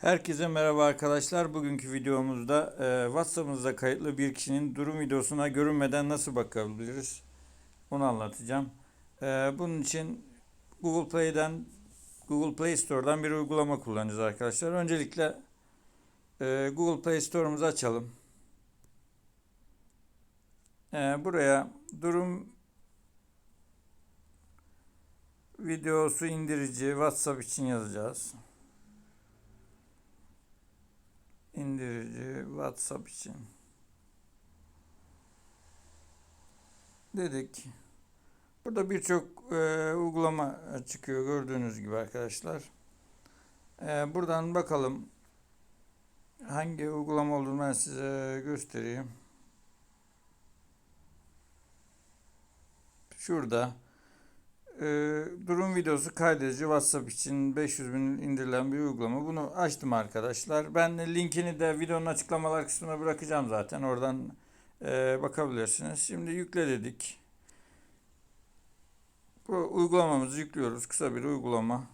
Herkese merhaba arkadaşlar. Bugünkü videomuzda e, WhatsApp'ımızda kayıtlı bir kişinin durum videosuna görünmeden nasıl bakabiliriz? Onu anlatacağım. E, bunun için Google Play'den Google Play Store'dan bir uygulama kullanacağız arkadaşlar. Öncelikle e, Google Play Store'umuzu açalım. E, buraya durum videosu indirici WhatsApp için yazacağız. İndirici WhatsApp için. Dedik. Burada birçok e, uygulama çıkıyor gördüğünüz gibi arkadaşlar. E, buradan bakalım hangi uygulama olduğunu ben size göstereyim. Şurada e, durum videosu kaydedici WhatsApp için 500 bin indirilen bir uygulama. Bunu açtım arkadaşlar. Ben linkini de videonun açıklamalar kısmına bırakacağım zaten. Oradan e, bakabilirsiniz. Şimdi yükle dedik. Bu uygulamamızı yüklüyoruz. Kısa bir uygulama.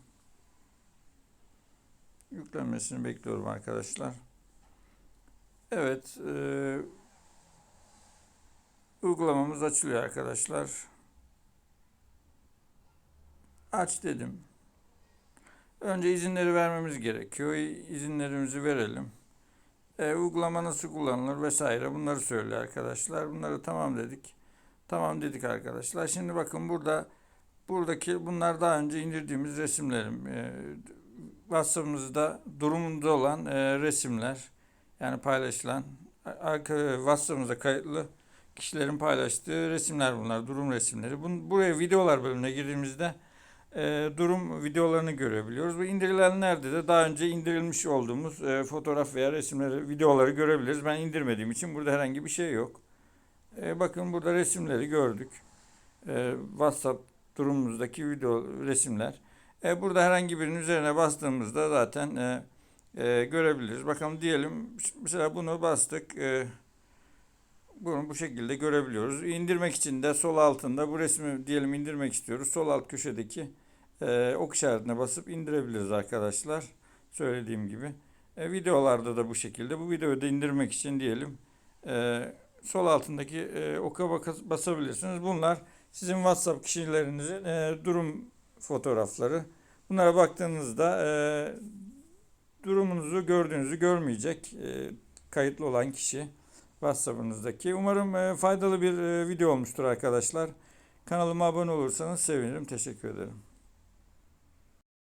Yüklenmesini bekliyorum arkadaşlar. Evet. E, uygulamamız açılıyor arkadaşlar. Aç dedim. Önce izinleri vermemiz gerekiyor. İzinlerimizi verelim. E, uygulama nasıl kullanılır vesaire bunları söylüyor arkadaşlar. Bunları tamam dedik. Tamam dedik arkadaşlar. Şimdi bakın burada buradaki bunlar daha önce indirdiğimiz resimlerim. E, WhatsApp'ımızda durumunda olan e, resimler yani paylaşılan arka, WhatsApp'ımıza kayıtlı kişilerin paylaştığı resimler bunlar. Durum resimleri. Bun, buraya videolar bölümüne girdiğimizde e, durum videolarını görebiliyoruz. Bu indirilenlerde de daha önce indirilmiş olduğumuz e, fotoğraf veya resimleri, videoları görebiliriz. Ben indirmediğim için burada herhangi bir şey yok. E, bakın burada resimleri gördük. E, WhatsApp durumumuzdaki video resimler. E, burada herhangi birinin üzerine bastığımızda zaten e, e, görebiliriz. Bakalım diyelim mesela bunu bastık. E, bunu bu şekilde görebiliyoruz. İndirmek için de sol altında bu resmi diyelim indirmek istiyoruz. Sol alt köşedeki e, ok işaretine basıp indirebiliriz arkadaşlar. Söylediğim gibi. E, videolarda da bu şekilde. Bu videoyu da indirmek için diyelim e, sol altındaki e, oka basabilirsiniz. Bunlar sizin WhatsApp kişilerinizin e, durum fotoğrafları. Bunlara baktığınızda e, durumunuzu gördüğünüzü görmeyecek e, kayıtlı olan kişi WhatsApp'ınızdaki. Umarım e, faydalı bir e, video olmuştur arkadaşlar. Kanalıma abone olursanız sevinirim. Teşekkür ederim.